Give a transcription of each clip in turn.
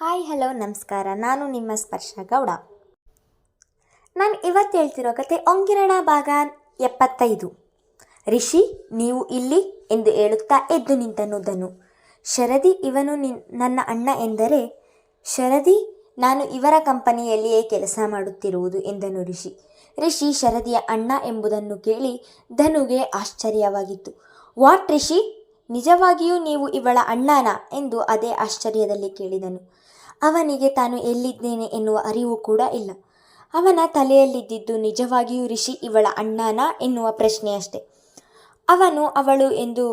Hi, hello, ನಮಸ್ಕಾರ. ನಾನು ನಿಮ್ಮ ಸ್ಪರ್ಶ ಗೌಡ. ನಾನು ಇವತ್ತು ಹೇಳ್ತಿರೋ ಕತೆ ಒಂಗಿರಣ ಭಾಗ ಎಪ್ಪತ್ತೈದು. ರಿಷಿ, ನೀವು ಇಲ್ಲಿ ಎಂದು ಹೇಳುತ್ತಾ ಎದ್ದು ನಿಂತನು ಧನು ಶರದಿ, ಇವನು ನಿನ್, ನನ್ನ ಅಣ್ಣ ಎಂದರೆ, ಶರದಿ, ನಾನು ಇವರ ಕಂಪನಿಯಲ್ಲಿಯೇ ಕೆಲಸ ಮಾಡುತ್ತಿರುವುದು ಎಂದನು ರಿಷಿ. ರಿಷಿ ಶರದಿಯ ಅಣ್ಣ ಎಂಬುದನ್ನು ಕೇಳಿ ಧನುಗೆ ಆಶ್ಚರ್ಯವಾಗಿತ್ತು. ವಾಟ್, ರಿಷಿ? ನಿಜವಾಗಿಯೂ ನೀವು ಇವಳ ಅಣ್ಣನ? ಎಂದು ಅದೇ ಆಶ್ಚರ್ಯದಲ್ಲಿ ಕೇಳಿದನು. ಅವನಿಗೆ ತಾನು ಎಲ್ಲಿದ್ದೇನೆ ಎನ್ನುವ ಅರಿವು ಕೂಡ ಇಲ್ಲ. ಅವನ ತಲೆಯಲ್ಲಿದ್ದಿದ್ದು ನಿಜವಾಗಿಯೂ ರಿಷಿ ಇವಳ ಅಣ್ಣನ ಎನ್ನುವ ಪ್ರಶ್ನೆಯಷ್ಟೆ ಅವನು ಅವಳು ಎಂದು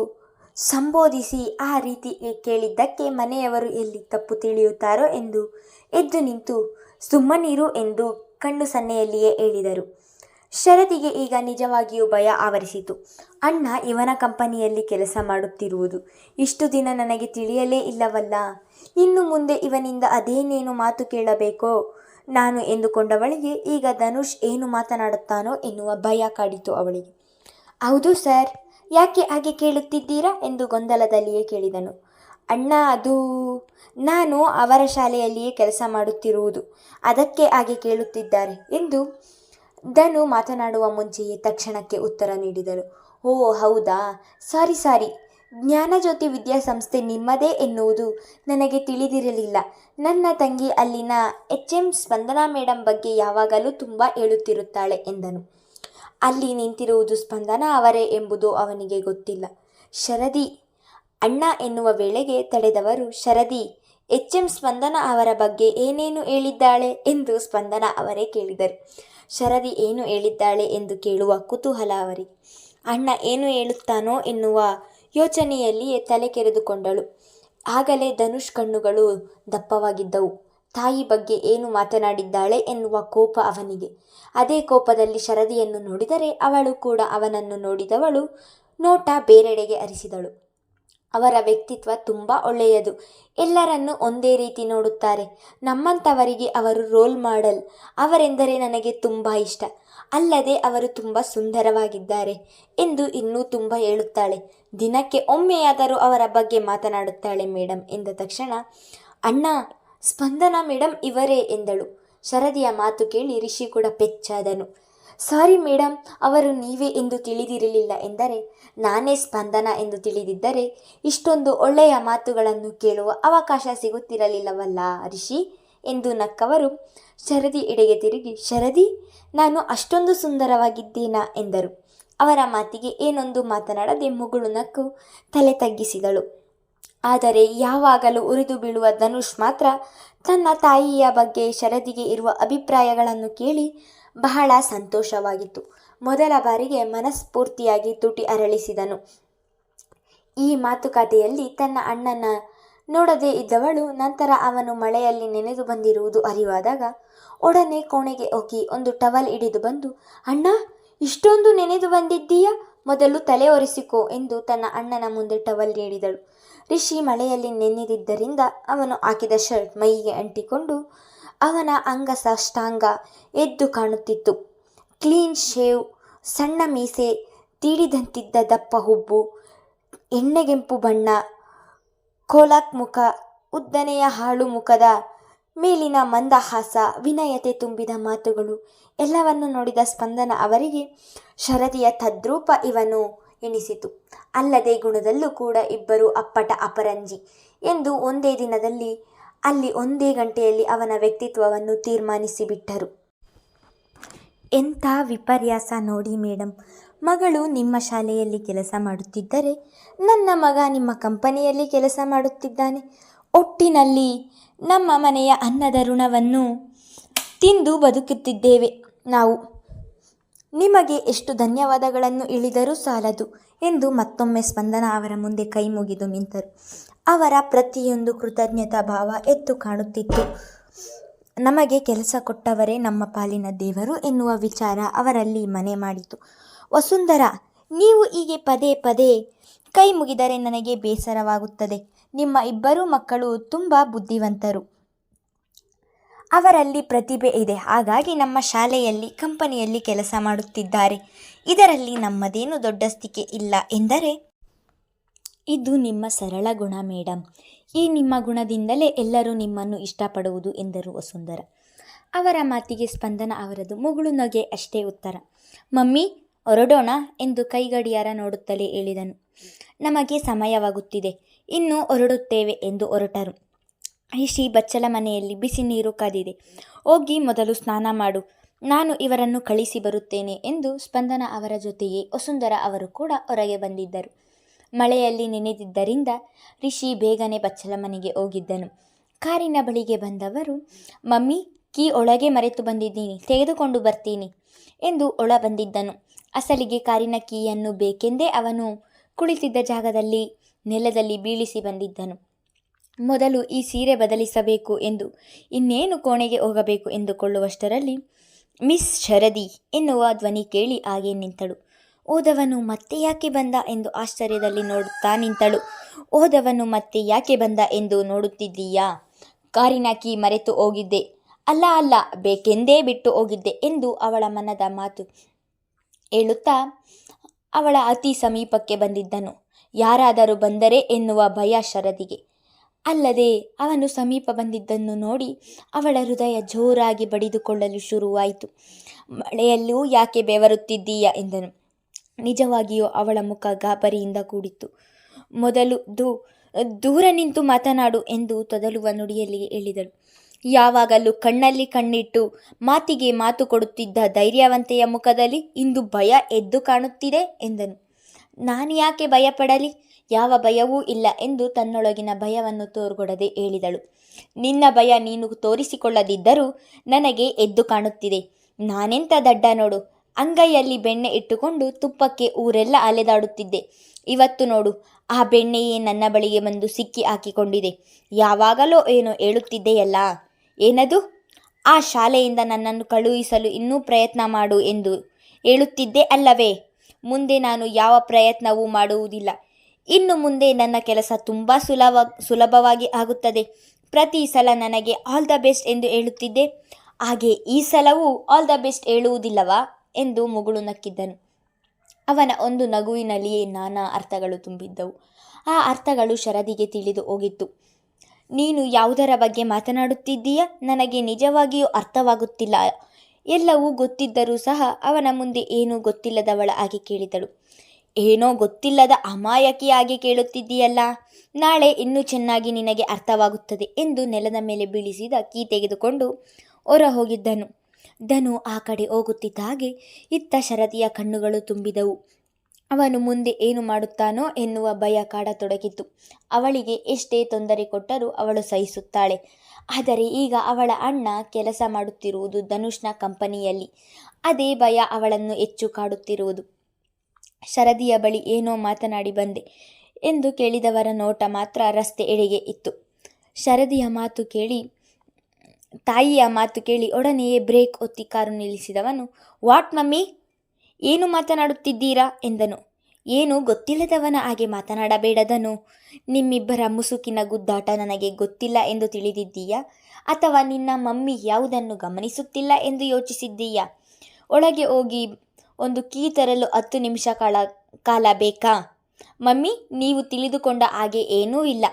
ಸಂಬೋಧಿಸಿ ಆ ರೀತಿ ಕೇಳಿದ್ದಕ್ಕೆ ಮನೆಯವರು ಎಲ್ಲಿ ತಪ್ಪು ತಿಳಿಯುತ್ತಾರೋ ಎಂದು ಎದ್ದು ನಿಂತು ಸುಮ್ಮನಿರು ಎಂದು ಕಣ್ಣು ಸನ್ನೆಯಲ್ಲಿಯೇ ಹೇಳಿದರು. ಶರದಿಗೆ ಈಗ ನಿಜವಾಗಿಯೂ ಭಯ ಆವರಿಸಿತು. ಅಣ್ಣ ಇವನ ಕಂಪನಿಯಲ್ಲಿ ಕೆಲಸ ಮಾಡುತ್ತಿರುವುದು. ಇಷ್ಟು ದಿನ ನನಗೆ ತಿಳಿಯಲೇ ಇಲ್ಲವಲ್ಲ. ಇನ್ನು ಮುಂದೆ ಇವನಿಂದ ಅದೇನೇನು ಮಾತು ಕೇಳಬೇಕೋ? ನಾನು ಎಂದುಕೊಂಡವಳಿಗೆ, ಈಗ ಧನುಷ್ ಏನು ಮಾತನಾಡುತ್ತಾನೋ ಎನ್ನುವ ಭಯ ಕಾಡಿತು ಅವಳಿಗೆ. ಹೌದು ಸರ್. ಯಾಕೆ ಹಾಗೆ ಕೇಳುತ್ತಿದ್ದೀರಾ ಎಂದು ಗೊಂದಲದಲ್ಲಿಯೇ ಕೇಳಿದನು. ಅಣ್ಣ, ಅದು ನಾನು ಅವರ ಶಾಲೆಯಲ್ಲಿಯೇ ಕೆಲಸ ಮಾಡುತ್ತಿರುವುದು. ಅದಕ್ಕೆ ಹಾಗೆ ಕೇಳುತ್ತಿದ್ದಾರೆ ಎಂದು ಧನು ಮಾತನಾಡುವ ಮುಂಚೆಯೇ ತಕ್ಷಣಕ್ಕೆ ಉತ್ತರ ನೀಡಿದರು ಓ, ಹೌದಾ? ಸಾರಿ ಸಾರಿ. ಜ್ಞಾನಜ್ಯೋತಿ ವಿದ್ಯಾಸಂಸ್ಥೆ ನಿಮ್ಮದೇ ಎನ್ನುವುದು ನನಗೆ ತಿಳಿದಿರಲಿಲ್ಲ. ನನ್ನ ತಂಗಿ ಅಲ್ಲಿನ ಎಚ್ ಎಂ ಸ್ಪಂದನಾ ಮೇಡಮ್ ಬಗ್ಗೆ ಯಾವಾಗಲೂ ತುಂಬ ಹೇಳುತ್ತಿರುತ್ತಾಳೆ ಎಂದನು. ಅಲ್ಲಿ ನಿಂತಿರುವುದು ಸ್ಪಂದನಾ ಅವರೇ ಎಂಬುದು ಅವನಿಗೆ ಗೊತ್ತಿಲ್ಲ. ಶರದಿ, ಅಣ್ಣ ಎನ್ನುವ ವೇಳೆಗೆ ತಡೆದವರು, ಶರದಿ, ಎಚ್ ಎಂ ಸ್ಪಂದನ ಅವರ ಬಗ್ಗೆ ಏನೇನು ಹೇಳಿದ್ದಾಳೆ? ಎಂದು ಸ್ಪಂದನ ಅವರೇ ಕೇಳಿದರು. ಶರದಿ ಏನು ಹೇಳಿದ್ದಾಳೆ ಎಂದು ಕೇಳುವ ಕುತೂಹಲ ಅವರಿಗೆ. ಅಣ್ಣ ಏನು ಹೇಳುತ್ತಾನೋ ಎನ್ನುವ ಯೋಚನೆಯಲ್ಲಿಯೇ ತಲೆ ಕೆರೆದುಕೊಂಡಳು. ಆಗಲೇ ಧನುಷ್ ಕಣ್ಣುಗಳು ದಪ್ಪವಾಗಿದ್ದವು. ತಾಯಿ ಬಗ್ಗೆ ಏನು ಮಾತನಾಡಿದ್ದಾಳೆ ಎನ್ನುವ ಕೋಪ ಅವನಿಗೆ. ಅದೇ ಕೋಪದಲ್ಲಿ ಶರದಿಯನ್ನು ನೋಡಿದರೆ ಅವಳು ಕೂಡ ಅವನನ್ನು ನೋಡಿದವಳು. ನೋಟ ಬೇರೆಡೆಗೆ ಹರಿಸಿದಳು ಅವರ ವ್ಯಕ್ತಿತ್ವ ತುಂಬ ಒಳ್ಳೆಯದು. ಎಲ್ಲರನ್ನು ಒಂದೇ ರೀತಿ ನೋಡುತ್ತಾರೆ. ನಮ್ಮಂಥವರಿಗೆ ಅವರು ರೋಲ್ ಮಾಡಲ್. ಅವರೆಂದರೆ ನನಗೆ ತುಂಬ ಇಷ್ಟ. ಅಲ್ಲದೆ ಅವರು ತುಂಬ ಸುಂದರವಾಗಿದ್ದಾರೆ ಎಂದು ಇನ್ನೂ ತುಂಬ ಹೇಳುತ್ತಾಳೆ. ದಿನಕ್ಕೆ ಒಮ್ಮೆಯಾದರೂ ಅವರ ಬಗ್ಗೆ ಮಾತನಾಡುತ್ತಾಳೆ ಮೇಡಮ್ ಎಂದ ತಕ್ಷಣ, ಅಣ್ಣ, ಸ್ಪಂದನ ಮೇಡಮ್ ಇವರೇ ಎಂದಳು. ಶರದಿಯ ಮಾತು ಕೇಳಿ ರಿಷಿ ಕೂಡ ಪೆಚ್ಚಾದನು. ಸಾರಿ ಮೇಡಮ್ ಅವರು ನೀವೇ ಎಂದು ತಿಳಿದಿರಲಿಲ್ಲ ಎಂದರೆ, ನಾನೇ ಸ್ಪಂದನ ಎಂದು ತಿಳಿದಿದ್ದರೆ, ಇಷ್ಟೊಂದು ಒಳ್ಳೆಯ ಮಾತುಗಳನ್ನು ಕೇಳುವ ಅವಕಾಶ ಸಿಗುತ್ತಿರಲಿಲ್ಲವಲ್ಲ ರಿಷಿ ಎಂದು ನಕ್ಕವರು ಶರದಿ ಎಡೆಗೆ ತಿರುಗಿ, ಶರದಿ, ನಾನು ಅಷ್ಟೊಂದು ಸುಂದರವಾಗಿದ್ದೇನಾ? ಎಂದರು. ಅವರ ಮಾತಿಗೆ ಏನೊಂದು ಮಾತನಾಡದೆ ಮುಗುಳು ನಕ್ಕು ತಲೆ ತಗ್ಗಿಸಿದಳು. ಆದರೆ ಯಾವಾಗಲೂ ಉರಿದು ಬೀಳುವ ಧನುಷ್ ಮಾತ್ರ ತನ್ನ ತಾಯಿಯ ಬಗ್ಗೆ ಶರದಿಗೆ ಇರುವ ಅಭಿಪ್ರಾಯಗಳನ್ನು ಕೇಳಿ ಬಹಳ ಸಂತೋಷವಾಗಿತ್ತು. ಮೊದಲ ಬಾರಿಗೆ ಮನಸ್ಫೂರ್ತಿಯಾಗಿ ತುಟಿ ಅರಳಿಸಿದನು. ಈ ಮಾತುಕತೆಯಲ್ಲಿ ತನ್ನ ಅಣ್ಣನ ನೋಡದೇ ಇದ್ದವಳು ನಂತರ ಅವನು ಮಳೆಯಲ್ಲಿ ನೆನೆದು ಬಂದಿರುವುದು ಅರಿವಾದಾಗ ಒಡನೆ ಕೋಣೆಗೆ ಹೋಗಿ ಒಂದು ಟವಲ್ ಹಿಡಿದು ಬಂದು, ಅಣ್ಣ, ಇಷ್ಟೊಂದು ನೆನೆದು ಬಂದಿದ್ದೀಯ? ಮೊದಲು ತಲೆ ಒರೆಸಿಕೋ ಎಂದು ತನ್ನ ಅಣ್ಣನ ಮುಂದೆ ಟವಲ್ ನೀಡಿದಳು ರಿಷಿ ಮಳೆಯಲ್ಲಿ ನೆನೆದಿದ್ದರಿಂದ ಅವನು ಹಾಕಿದ ಶರ್ಟ್ ಮೈಗೆ ಅಂಟಿಕೊಂಡು ಅವನ ಅಂಗ ಸಾಷ್ಟಾಂಗ ಎದ್ದು ಕಾಣುತ್ತಿತ್ತು. ಕ್ಲೀನ್ ಶೇವ್, ಸಣ್ಣ ಮೀಸೆ, ತೀಡಿದಂತಿದ್ದ ದಪ್ಪ ಹುಬ್ಬು ಎಣ್ಣೆಗೆಂಪು ಬಣ್ಣ, ಕೋಲಾಕ್ ಮುಖ, ಉದ್ದನೆಯ ಹಾಳು ಮುಖದ ಮೇಲಿನ ಮಂದಹಾಸ, ವಿನಯತೆ ತುಂಬಿದ ಮಾತುಗಳು, ಎಲ್ಲವನ್ನು ನೋಡಿದ ಸ್ಪಂದನ ಅವರಿಗೆ ಶರದಿಯ ತದ್ರೂಪ ಇವನು ಎನಿಸಿತು. ಅಲ್ಲದೆ ಗುಣದಲ್ಲೂ ಕೂಡ ಇಬ್ಬರು ಅಪ್ಪಟ ಅಪರಂಜಿ ಎಂದು ಒಂದೇ ದಿನದಲ್ಲಿ ಅಲ್ಲಿ ಒಂದೇ ಗಂಟೆಯಲ್ಲಿ ಅವನ ವ್ಯಕ್ತಿತ್ವವನ್ನು ತೀರ್ಮಾನಿಸಿಬಿಟ್ಟರು. ಎಂಥ ವಿಪರ್ಯಾಸ ನೋಡಿ ಮೇಡಮ್ ಮಗಳು ನಿಮ್ಮ ಶಾಲೆಯಲ್ಲಿ ಕೆಲಸ ಮಾಡುತ್ತಿದ್ದರೆ ನನ್ನ ಮಗ ನಿಮ್ಮ ಕಂಪನಿಯಲ್ಲಿ ಕೆಲಸ ಮಾಡುತ್ತಿದ್ದಾನೆ. ಒಟ್ಟಿನಲ್ಲಿ ನಮ್ಮ ಮನೆಯ ಅನ್ನದ ಋಣವನ್ನು ತಿಂದು ಬದುಕುತ್ತಿದ್ದೇವೆ. ನಾವು ನಿಮಗೆ ಎಷ್ಟು ಧನ್ಯವಾದಗಳನ್ನು ಇಳಿದರೂ ಸಾಲದು ಎಂದು ಮತ್ತೊಮ್ಮೆ ಸ್ಪಂದನ ಅವರ ಮುಂದೆ ಕೈ ಮುಗಿದು ನಿಂತರು. ಅವರ ಪ್ರತಿಯೊಂದು ಕೃತಜ್ಞತಾ ಭಾವ ಎದ್ದು ಕಾಣುತ್ತಿತ್ತು. ನಮಗೆ ಕೆಲಸ ಕೊಟ್ಟವರೇ ನಮ್ಮ ಪಾಲಿನ ದೇವರು ಎನ್ನುವ ವಿಚಾರ ಅವರಲ್ಲಿ ಮನೆ ಮಾಡಿತು. ವಸುಂಧರ, ನೀವು ಹೀಗೆ ಪದೇ ಪದೇ ಕೈ ಮುಗಿದರೆ ನನಗೆ ಬೇಸರವಾಗುತ್ತದೆ. ನಿಮ್ಮ ಇಬ್ಬರು ಮಕ್ಕಳು ತುಂಬ ಬುದ್ಧಿವಂತರು. ಅವರಲ್ಲಿ ಪ್ರತಿಭೆ ಇದೆ. ಹಾಗಾಗಿ ನಮ್ಮ ಶಾಲೆಯಲ್ಲಿ, ಕಂಪನಿಯಲ್ಲಿ ಕೆಲಸ ಮಾಡುತ್ತಿದ್ದಾರೆ. ಇದರಲ್ಲಿ ನಮ್ಮದೇನು ದೊಡ್ಡಸ್ತಿಕೆ ಇಲ್ಲ ಎಂದರೆ ಇದು ನಿಮ್ಮ ಸರಳ ಗುಣ ಮೇಡಮ್ ಈ ನಿಮ್ಮ ಗುಣದಿಂದಲೇ ಎಲ್ಲರೂ ನಿಮ್ಮನ್ನು ಇಷ್ಟಪಡುವುದು, ಎಂದರು ವಸುಂಧರ. ಅವರ ಮಾತಿಗೆ ಸ್ಪಂದನ ಅವರದು ಮುಗುಳು ನಗೆ ಅಷ್ಟೇ ಉತ್ತರ. ಮಮ್ಮಿ, ಹೊರಡೋಣ ಎಂದು ಕೈಗಡಿಯಾರ ನೋಡುತ್ತಲೇ ಹೇಳಿದನು. ನಮಗೆ ಸಮಯವಾಗುತ್ತಿದೆ. ಇನ್ನು ಹೊರಡುತ್ತೇವೆ ಎಂದು ಹೊರಟರು. ರಿಷಿ ಬಚ್ಚಲ ಮನೆಯಲ್ಲಿ ಬಿಸಿ ನೀರು ಕಾದಿದೆ. ಹೋಗಿ ಮೊದಲು ಸ್ನಾನ ಮಾಡು. ನಾನು ಇವರನ್ನು ಕಳಿಸಿ ಬರುತ್ತೇನೆ ಎಂದು ಸ್ಪಂದನ ಅವರ ಜೊತೆಯೇ ವಸುಂಧರ ಅವರು ಕೂಡ ಹೊರಗೆ ಬಂದಿದ್ದರು. ಮಳೆಯಲ್ಲಿ ನೆನೆದಿದ್ದರಿಂದ ರಿಷಿ ಬೇಗನೆ ಬಚ್ಚಲ ಮನೆಗೆ ಹೋಗಿದ್ದನು. ಕಾರಿನ ಬಳಿಗೆ ಬಂದವರು, ಮಮ್ಮಿ, ಕೀ ಒಳಗೆ ಮರೆತು ಬಂದಿದ್ದೀನಿ, ತೆಗೆದುಕೊಂಡು ಬರ್ತೀನಿ ಎಂದು ಒಳ ಬಂದಿದ್ದನು. ಅಸಲಿಗೆ ಕಾರಿನ ಕೀಯನ್ನು ಬೇಕೆಂದೇ ಅವನು ಕುಳಿತಿದ್ದ ಜಾಗದಲ್ಲಿ ನೆಲದಲ್ಲಿ ಬೀಳಿಸಿ ಬಂದಿದ್ದನು. ಮೊದಲು ಈ ಸೀರೆ ಬದಲಿಸಬೇಕು ಎಂದು, ಇನ್ನೇನು ಕೋಣೆಗೆ ಹೋಗಬೇಕು ಎಂದುಕೊಳ್ಳುವಷ್ಟರಲ್ಲಿ, ಮಿಸ್ ಶರದಿ ಎನ್ನುವ ಧ್ವನಿ ಕೇಳಿ ಹಾಗೆ ನಿಂತಳು. ಓದವನು ಮತ್ತೆ ಯಾಕೆ ಬಂದ ಎಂದು ಆಶ್ಚರ್ಯದಲ್ಲಿ ನೋಡುತ್ತಾ ನಿಂತಳು. ಓದವನು ಮತ್ತೆ ಯಾಕೆ ಬಂದ ಎಂದು ನೋಡುತ್ತಿದ್ದೀಯಾ? ಕಾರಿನ ಕೀ ಮರೆತು ಹೋಗಿದ್ದೆ. ಅಲ್ಲ ಅಲ್ಲ, ಬೇಕೆಂದೇ ಬಿಟ್ಟು ಹೋಗಿದ್ದೆ ಎಂದು ಅವಳ ಮನದ ಮಾತು ಹೇಳುತ್ತಾ ಅವಳ ಅತಿ ಸಮೀಪಕ್ಕೆ ಬಂದಿದ್ದನು. ಯಾರಾದರೂ ಬಂದರೆ ಎನ್ನುವ ಭಯ ಶರದಿಗೆ. ಅಲ್ಲದೆ ಅವನು ಸಮೀಪ ಬಂದಿದ್ದನ್ನು ನೋಡಿ ಅವಳ ಹೃದಯ ಜೋರಾಗಿ ಬಡಿದುಕೊಳ್ಳಲು ಶುರುವಾಯಿತು. ಮಳೆಯಲ್ಲೂ ಯಾಕೆ ಬೆವರುತ್ತಿದ್ದೀಯಾ ಎಂದನು. ನಿಜವಾಗಿಯೂ ಅವಳ ಮುಖ ಗಾಬರಿಯಿಂದ ಕೂಡಿತ್ತು. ಮೊದಲು ದೂ, ದೂರ ನಿಂತು ಮಾತನಾಡು ಎಂದು ತೊದಲುವ ನುಡಿಯಲ್ಲಿ ಹೇಳಿದಳು. ಯಾವಾಗಲೂ ಕಣ್ಣಲ್ಲಿ ಕಣ್ಣಿಟ್ಟು ಮಾತಿಗೆ ಮಾತು ಕೊಡುತ್ತಿದ್ದ ಧೈರ್ಯವಂತೆಯ ಮುಖದಲ್ಲಿ ಇಂದು ಭಯ ಎದ್ದು ಕಾಣುತ್ತಿದೆ ಎಂದನು. ನಾನು ಯಾಕೆ ಭಯಪಡಲಿ? ಯಾವ ಭಯವೂ ಇಲ್ಲ ಎಂದು ತನ್ನೊಳಗಿನ ಭಯವನ್ನು ತೋರ್ಗೊಡದೆ ಹೇಳಿದಳು. ನಿನ್ನ ಭಯ ನೀನು ತೋರಿಸಿಕೊಳ್ಳದಿದ್ದರೂ ನನಗೆ ಎದ್ದು ಕಾಣುತ್ತಿದೆ. ನಾನೆಂತ ದಡ್ಡ ನೋಡು? ಅಂಗೈಯಲ್ಲಿ ಬೆಣ್ಣೆ ಇಟ್ಟುಕೊಂಡು ತುಪ್ಪಕ್ಕೆ ಊರೆಲ್ಲ ಅಲೆದಾಡುತ್ತಿದ್ದೆ. ಇವತ್ತು ನೋಡು, ಆ ಬೆಣ್ಣೆಯೇ ನನ್ನ ಬಳಿಗೆ ಬಂದು ಸಿಕ್ಕಿ ಹಾಕಿಕೊಂಡಿದೆ. ಯಾವಾಗಲೋ ಏನೋ ಹೇಳುತ್ತಿದ್ದೆಯಲ್ಲ. ಏನದು? ಆ ಶಾಲೆಯಿಂದ ನನ್ನನ್ನು ಕಳುಹಿಸಲು ಇನ್ನೂ ಪ್ರಯತ್ನ ಮಾಡು ಎಂದು ಹೇಳುತ್ತಿದ್ದೆ ಅಲ್ಲವೇ? ಮುಂದೆ ನಾನು ಯಾವ ಪ್ರಯತ್ನವೂ ಮಾಡುವುದಿಲ್ಲ. ಇನ್ನು ಮುಂದೆ ನನ್ನ ಕೆಲಸ ತುಂಬ ಸುಲಭ, ಸುಲಭವಾಗಿ ಆಗುತ್ತದೆ. ಪ್ರತಿ ಸಲ ನನಗೆ ಆಲ್ ದ ಬೆಸ್ಟ್ ಎಂದು ಹೇಳುತ್ತಿದ್ದೆ. ಹಾಗೆ ಈ ಸಲವೂ ಆಲ್ ದ ಬೆಸ್ಟ್ ಹೇಳುವುದಿಲ್ಲವಾ? ಎಂದು ಮುಗುಳು ನಕ್ಕಿದ್ದನು. ಅವನ ಒಂದು ನಗುವಿನಲ್ಲಿಯೇ ನಾನಾ ಅರ್ಥಗಳು ತುಂಬಿದ್ದವು. ಆ ಅರ್ಥಗಳು ಶರದಿಗೆ ತಿಳಿದು ಹೋಗಿತ್ತು. ನೀನು ಯಾವುದರ ಬಗ್ಗೆ ಮಾತನಾಡುತ್ತಿದ್ದೀಯ? ನನಗೆ ನಿಜವಾಗಿಯೂ ಅರ್ಥವಾಗುತ್ತಿಲ್ಲ. ಎಲ್ಲವೂ ಗೊತ್ತಿದ್ದರೂ ಸಹ ಅವನ ಮುಂದೆ ಏನೂ ಗೊತ್ತಿಲ್ಲದವಳ ಆಗಿ ಕೇಳಿದಳು. ಏನೋ ಗೊತ್ತಿಲ್ಲದ ಅಮಾಯಕಿಯಾಗಿ ಕೇಳುತ್ತಿದ್ದೀಯಲ್ಲ? ನಾಳೆ ಇನ್ನೂ ಚೆನ್ನಾಗಿ ನಿನಗೆ ಅರ್ಥವಾಗುತ್ತದೆ ಎಂದು ನೆಲದ ಮೇಲೆ ಬೀಳಿಸಿದ ಕೀ ತೆಗೆದುಕೊಂಡು ಹೊರ ಹೋಗಿದ್ದನು ಧನು ಆ ಕಡೆ ಹೋಗುತ್ತಿದ್ದ ಹಾಗೆ ಇತ್ತ ಶರದಿಯ ಕಣ್ಣುಗಳು ತುಂಬಿದವು. ಅವನು ಮುಂದೆ ಏನು ಮಾಡುತ್ತಾನೋ ಎನ್ನುವ ಭಯ ಕಾಡತೊಡಗಿತು. ಅವಳಿಗೆ ಎಷ್ಟೇ ತೊಂದರೆ ಕೊಟ್ಟರೂ ಅವಳು ಸಹಿಸುತ್ತಾಳೆ. ಆದರೆ ಈಗ ಅವಳ ಅಣ್ಣ ಕೆಲಸ ಮಾಡುತ್ತಿರುವುದು ಧನುಷ್ನ ಕಂಪನಿಯಲ್ಲಿ. ಅದೇ ಭಯ ಅವಳನ್ನು ಹೆಚ್ಚು ಕಾಡುತ್ತಿರುವುದು. ಶರದಿಯ ಬಳಿ ಏನೋ ಮಾತನಾಡಿ ಬಂದೆ ಎಂದು ಕೇಳಿದವರ ನೋಟ ಮಾತ್ರ ರಸ್ತೆ ಎಡೆಗೆ ಇತ್ತು. ಶರದಿಯ ಮಾತು ಕೇಳಿ ತಾಯಿಯ ಮಾತು ಕೇಳಿ ಒಡನೆಯೇ ಬ್ರೇಕ್ ಒತ್ತಿ ಕಾರು ನಿಲ್ಲಿಸಿದವನು, ವಾಟ್ ಮಮ್ಮಿ? ಏನು ಮಾತನಾಡುತ್ತಿದ್ದೀರಾ? ಎಂದನು. ಏನು ಗೊತ್ತಿಲ್ಲದವನ ಹಾಗೆ ಮಾತನಾಡಬೇಡದನು. ನಿಮ್ಮಿಬ್ಬರ ಮುಸುಕಿನ ಗುದ್ದಾಟ ನನಗೆ ಗೊತ್ತಿಲ್ಲ ಎಂದು ತಿಳಿದಿದ್ದೀಯಾ? ಅಥವಾ ನಿನ್ನ ಮಮ್ಮಿ ಯಾವುದನ್ನು ಗಮನಿಸುತ್ತಿಲ್ಲ ಎಂದು ಯೋಚಿಸಿದ್ದೀಯಾ? ಒಳಗೆ ಹೋಗಿ ಒಂದು ಕೀ ತರಲು ಹತ್ತು ನಿಮಿಷ ಕಾಲ ಕಾಲ ಬೇಕಾ? ಮಮ್ಮಿ, ನೀವು ತಿಳಿದುಕೊಂಡ ಹಾಗೆ ಏನೂ ಇಲ್ಲ.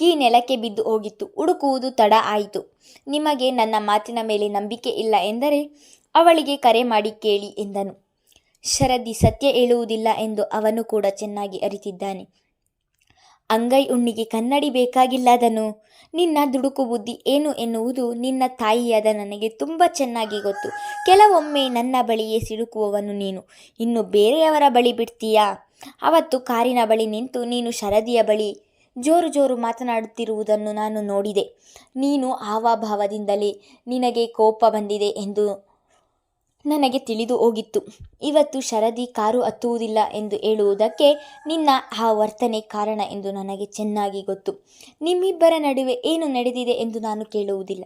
ಕೀ ನೆಲಕ್ಕೆ ಬಿದ್ದು ಹೋಗಿತ್ತು. ಹುಡುಕುವುದು ತಡ ಆಯಿತು. ನಿಮಗೆ ನನ್ನ ಮಾತಿನ ಮೇಲೆ ನಂಬಿಕೆ ಇಲ್ಲ ಎಂದರೆ ಅವಳಿಗೆ ಕರೆ ಮಾಡಿ ಕೇಳಿ ಎಂದನು. ಶರದಿ ಸತ್ಯ ಹೇಳುವುದಿಲ್ಲ ಎಂದು ಅವನು ಕೂಡ ಚೆನ್ನಾಗಿ ಅರಿತಿದ್ದಾನೆ. ಅಂಗೈ ಉಣ್ಣಿಗೆ ಕನ್ನಡಿ ಬೇಕಾಗಿಲ್ಲದನು. ನಿನ್ನ ದುಡುಕು ಬುದ್ಧಿ ಏನು ಎನ್ನುವುದು ನಿನ್ನ ತಾಯಿಯಾದ ನನಗೆ ತುಂಬ ಚೆನ್ನಾಗಿ ಗೊತ್ತು. ಕೆಲವೊಮ್ಮೆ ನನ್ನ ಬಳಿಯೇ ಸಿಡುಕುವವನು ನೀನು. ಇನ್ನು ಬೇರೆಯವರ ಬಳಿ ಬಿಡ್ತೀಯಾ? ಅವತ್ತು ಕಾರಿನ ಬಳಿ ನಿಂತು ನೀನು ಶರದಿಯ ಬಳಿ ಜೋರು ಜೋರು ಮಾತನಾಡುತ್ತಿರುವುದನ್ನು ನಾನು ನೋಡಿದೆ. ನೀನು ಹಾವಭಾವದಿಂದಲೇ ನಿನಗೆ ಕೋಪ ಬಂದಿದೆ ಎಂದು ನನಗೆ ತಿಳಿದು ಹೋಗಿತ್ತು. ಇವತ್ತು ಶರದಿ ಕಾರು ಹತ್ತುವುದಿಲ್ಲ ಎಂದು ಹೇಳುವುದಕ್ಕೆ ನಿನ್ನ ಆ ವರ್ತನೆ ಕಾರಣ ಎಂದು ನನಗೆ ಚೆನ್ನಾಗಿ ಗೊತ್ತು. ನಿಮ್ಮಿಬ್ಬರ ನಡುವೆ ಏನು ನಡೆದಿದೆ ಎಂದು ನಾನು ಕೇಳುವುದಿಲ್ಲ.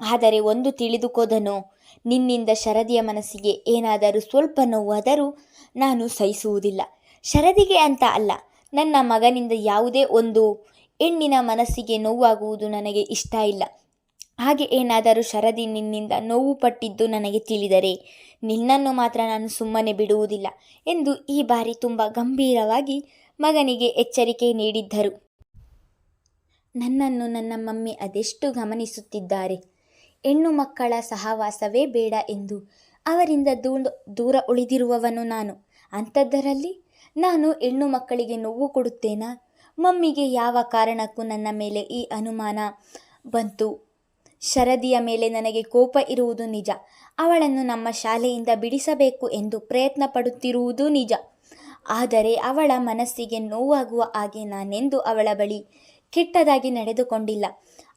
ಆದರೆ ಒಂದು ತಿಳಿದುಕೋದನೋ, ನಿನ್ನಿಂದ ಶರದಿಯ ಮನಸ್ಸಿಗೆ ಏನಾದರೂ ಸ್ವಲ್ಪ ನೋವಾದರೂ ನಾನು ಸಹಿಸುವುದಿಲ್ಲ. ಶರದಿಗೆ ಅಂತ ಅಲ್ಲ ನನ್ನ ಮಗನಿಂದ ಯಾವುದೇ ಒಂದು ಹೆಣ್ಣಿನ ಮನಸ್ಸಿಗೆ ನೋವಾಗುವುದು ನನಗೆ ಇಷ್ಟ ಇಲ್ಲ. ಹಾಗೆ ಏನಾದರೂ ಶರದಿ ನಿನ್ನಿಂದ ನೋವು ಪಟ್ಟಿದ್ದು ನನಗೆ ತಿಳಿದರೆ ನಿನ್ನನ್ನು ಮಾತ್ರ ನಾನು ಸುಮ್ಮನೆ ಬಿಡುವುದಿಲ್ಲ ಎಂದು ಈ ಬಾರಿ ತುಂಬ ಗಂಭೀರವಾಗಿ ಮಗನಿಗೆ ಎಚ್ಚರಿಕೆ ನೀಡಿದ್ದರು. ನನ್ನನ್ನು ನನ್ನ ಮಮ್ಮಿ ಅದೆಷ್ಟು ಗಮನಿಸುತ್ತಿದ್ದಾರೆ? ಹೆಣ್ಣು ಮಕ್ಕಳ ಸಹವಾಸವೇ ಬೇಡ ಎಂದು ಅವರಿಂದ ದೂರ ದೂರ ಉಳಿದಿರುವವನು ನಾನು. ಅಂಥದ್ದರಲ್ಲಿ ನಾನು ಹೆಣ್ಣು ಮಕ್ಕಳಿಗೆ ನೋವು ಕೊಡುತ್ತೇನಾ? ಮಮ್ಮಿಗೆ ಯಾವ ಕಾರಣಕ್ಕೂ ನನ್ನ ಮೇಲೆ ಈ ಅನುಮಾನ ಬಂತು. ಶರದಿಯ ಮೇಲೆ ನನಗೆ ಕೋಪ ಇರುವುದು ನಿಜ. ಅವಳನ್ನು ನಮ್ಮ ಶಾಲೆಯಿಂದ ಬಿಡಿಸಬೇಕು ಎಂದು ಪ್ರಯತ್ನ ಪಡುತ್ತಿರುವುದು ನಿಜ. ಆದರೆ ಅವಳ ಮನಸ್ಸಿಗೆ ನೋವಾಗುವ ಹಾಗೆ ನಾನೆಂದು ಅವಳ ಬಳಿ ಕೆಟ್ಟದಾಗಿ ನಡೆದುಕೊಂಡಿಲ್ಲ.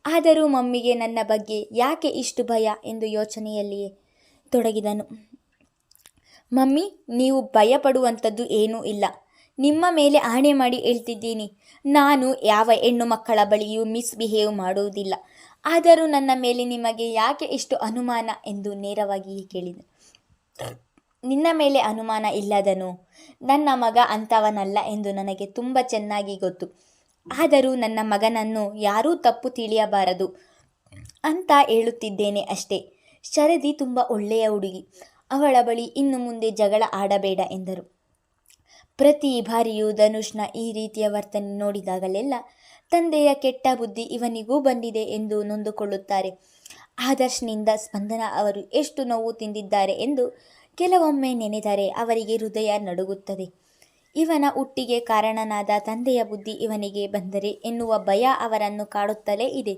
ಆದರೂ ಮಮ್ಮಿಗೆ ನನ್ನ ಬಗ್ಗೆ ಯಾಕೆ ಇಷ್ಟು ಭಯ? ಎಂದು ಯೋಚನೆಯಲ್ಲಿಯೇ ತೊಡಗಿದನು. ಮಮ್ಮಿ, ನೀವು ಭಯಪಡುವಂಥದ್ದು ಏನೂ ಇಲ್ಲ. ನಿಮ್ಮ ಮೇಲೆ ಆಣೆ ಮಾಡಿ ಹೇಳ್ತಿದ್ದೀನಿ. ನಾನು ಯಾವ ಹೆಣ್ಣು ಮಕ್ಕಳ ಬಳಿಯೂ ಮಿಸ್ಬಿಹೇವ್ ಮಾಡುವುದಿಲ್ಲ. ಆದರೂ ನನ್ನ ಮೇಲೆ ನಿಮಗೆ ಯಾಕೆ ಇಷ್ಟು ಅನುಮಾನ ಎಂದು ನೇರವಾಗಿ ಕೇಳಿದೆ. ನಿನ್ನ ಮೇಲೆ ಅನುಮಾನ ಇಲ್ಲದನು. ನನ್ನ ಮಗ ಅಂಥವನಲ್ಲ ಎಂದು ನನಗೆ ತುಂಬ ಚೆನ್ನಾಗಿ ಗೊತ್ತು. ಆದರೂ ನನ್ನ ಮಗನನ್ನು ಯಾರೂ ತಪ್ಪು ತಿಳಿಯಬಾರದು ಅಂತ ಹೇಳುತ್ತಿದ್ದೇನೆ ಅಷ್ಟೇ. ಶರದಿ ತುಂಬ ಒಳ್ಳೆಯ ಹುಡುಗಿ. ಅವಳ ಬಳಿ ಇನ್ನು ಮುಂದೆ ಜಗಳ ಆಡಬೇಡ ಎಂದರು. ಪ್ರತಿ ಬಾರಿಯೂ ಧನುಷ್ನ ಈ ರೀತಿಯ ವರ್ತನೆ ನೋಡಿದಾಗಲೆಲ್ಲ ತಂದೆಯ ಕೆಟ್ಟ ಬುದ್ಧಿ ಇವನಿಗೂ ಬಂದಿದೆ ಎಂದು ನೊಂದುಕೊಳ್ಳುತ್ತಾರೆ. ಆದರ್ಶ್ನಿಂದ ಸ್ಪಂದನ ಅವರು ಎಷ್ಟು ನೋವು ತಿಂದಿದ್ದಾರೆ ಎಂದು ಕೆಲವೊಮ್ಮೆ ನೆನೆದರೆ ಅವರಿಗೆ ಹೃದಯ ನಡುಗುತ್ತದೆ. ಇವನ ಹುಟ್ಟಿಗೆ ಕಾರಣನಾದ ತಂದೆಯ ಬುದ್ಧಿ ಇವನಿಗೆ ಬಂದರೆ ಎನ್ನುವ ಭಯ ಅವರನ್ನು ಕಾಡುತ್ತಲೇ ಇದೆ.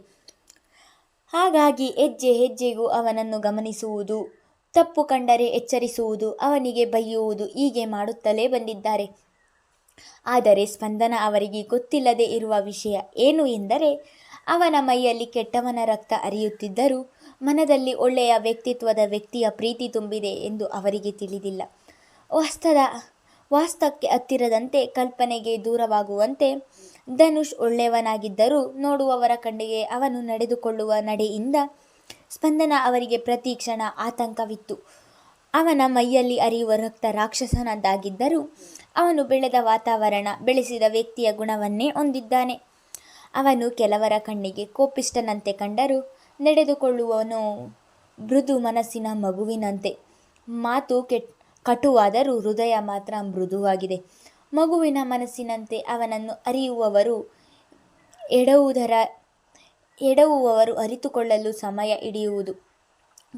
ಹಾಗಾಗಿ ಹೆಜ್ಜೆ ಹೆಜ್ಜೆಗೂ ಅವನನ್ನು ಗಮನಿಸುವುದು ತಪ್ಪು ಕಂಡರೆ ಎಚ್ಚರಿಸುವುದು, ಅವನಿಗೆ ಬೈಯುವುದು ಹೀಗೆ ಮಾಡುತ್ತಲೇ ಬಂದಿದ್ದಾರೆ. ಆದರೆ ಸ್ಪಂದನ ಅವರಿಗೆ ಗೊತ್ತಿಲ್ಲದೆ ಇರುವ ವಿಷಯ ಏನು ಎಂದರೆ, ಅವನ ಮೈಯಲ್ಲಿ ಕೆಟ್ಟವನ ರಕ್ತ ಹರಿಯುತ್ತಿದ್ದರೂ ಮನದಲ್ಲಿ ಒಳ್ಳೆಯ ವ್ಯಕ್ತಿತ್ವದ ವ್ಯಕ್ತಿಯ ಪ್ರೀತಿ ತುಂಬಿದೆ ಎಂದು ಅವರಿಗೆ ತಿಳಿದಿಲ್ಲ. ವಾಸ್ತದ ವಾಸ್ತವಕ್ಕೆ ಹತ್ತಿರದಂತೆ ಕಲ್ಪನೆಗೆ ದೂರವಾಗುವಂತೆ ಧನುಷ್ ಒಳ್ಳೆಯವನಾಗಿದ್ದರೂ ನೋಡುವವರ ಕಣ್ಣಿಗೆ ಅವನು ನಡೆದುಕೊಳ್ಳುವ ನಡೆಯಿಂದ ಸ್ಪಂದನ ಅವರಿಗೆ ಪ್ರತಿ ಕ್ಷಣ ಆತಂಕವಿತ್ತು. ಅವನ ಮೈಯಲ್ಲಿ ಅರಿಯುವ ರಕ್ತ ರಾಕ್ಷಸನದ್ದಾಗಿದ್ದರೂ ಅವನು ಬೆಳೆದ ವಾತಾವರಣ, ಬೆಳೆಸಿದ ವ್ಯಕ್ತಿಯ ಗುಣವನ್ನೇ ಹೊಂದಿದ್ದಾನೆ. ಅವನು ಕೆಲವರ ಕಣ್ಣಿಗೆ ಕೋಪಿಷ್ಟನಂತೆ ಕಂಡರೂ ನಡೆದುಕೊಳ್ಳುವವನು ಮೃದು ಮನಸ್ಸಿನ ಮಗುವಿನಂತೆ. ಮಾತು ಕೆಟ್, ಕಟುವಾದರೂ ಹೃದಯ ಮಾತ್ರ ಮೃದುವಾಗಿದೆ. ಮಗುವಿನ ಮನಸ್ಸಿನಂತೆ ಅವನನ್ನು ಅರಿಯುವವರು ಎಡವುವುದರ ಎಡವುವವರು ಅರಿತುಕೊಳ್ಳಲು ಸಮಯ ಹಿಡಿಯುವುದು.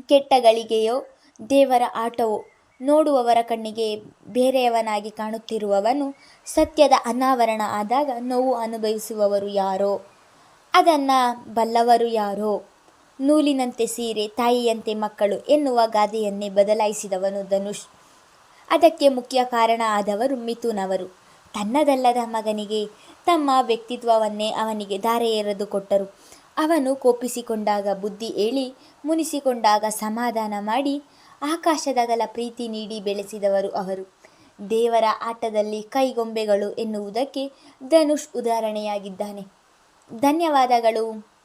ಕೆಟ್ಟ ಗಳಿಗೆಯೋ, ದೇವರ ಆಟವೋ, ನೋಡುವವರ ಕಣ್ಣಿಗೆ ಬೇರೆಯವನಾಗಿ ಕಾಣುತ್ತಿರುವವನು ಸತ್ಯದ ಅನಾವರಣ ಆದಾಗ ನೋವು ಅನುಭವಿಸುವವರು ಯಾರೋ? ಅದನ್ನು ಬಲ್ಲವರು ಯಾರೋ? ನೂಲಿನಂತೆ ಸೀರೆ, ತಾಯಿಯಂತೆ ಮಕ್ಕಳು ಎನ್ನುವ ಗಾದೆಯನ್ನೇ ಬದಲಾಯಿಸಿದವನು ಧನುಷ್. ಅದಕ್ಕೆ ಮುಖ್ಯ ಕಾರಣ ಆದವರು ಮಿಥುನ್ ಅವರು ತನ್ನದಲ್ಲದ ಮಗನಿಗೆ ತಮ್ಮ ವ್ಯಕ್ತಿತ್ವವನ್ನೇ ಅವನಿಗೆ ಧಾರೆ ಎರೆದು ಕೊಟ್ಟರು. ಅವನು ಕೋಪಿಸಿಕೊಂಡಾಗ ಬುದ್ಧಿ ಹೇಳಿ, ಮುನಿಸಿಕೊಂಡಾಗ ಸಮಾಧಾನ ಮಾಡಿ, ಆಕಾಶದಗಲ ಪ್ರೀತಿ ನೀಡಿ ಬೆಳೆಸಿದವರು ಅವರು. ದೇವರ ಆಟದಲ್ಲಿ ಕೈಗೊಂಬೆಗಳು ಎನ್ನುವುದಕ್ಕೆ ಧನುಷ್ ಉದಾಹರಣೆಯಾಗಿದ್ದಾನೆ. ಧನ್ಯವಾದಗಳು.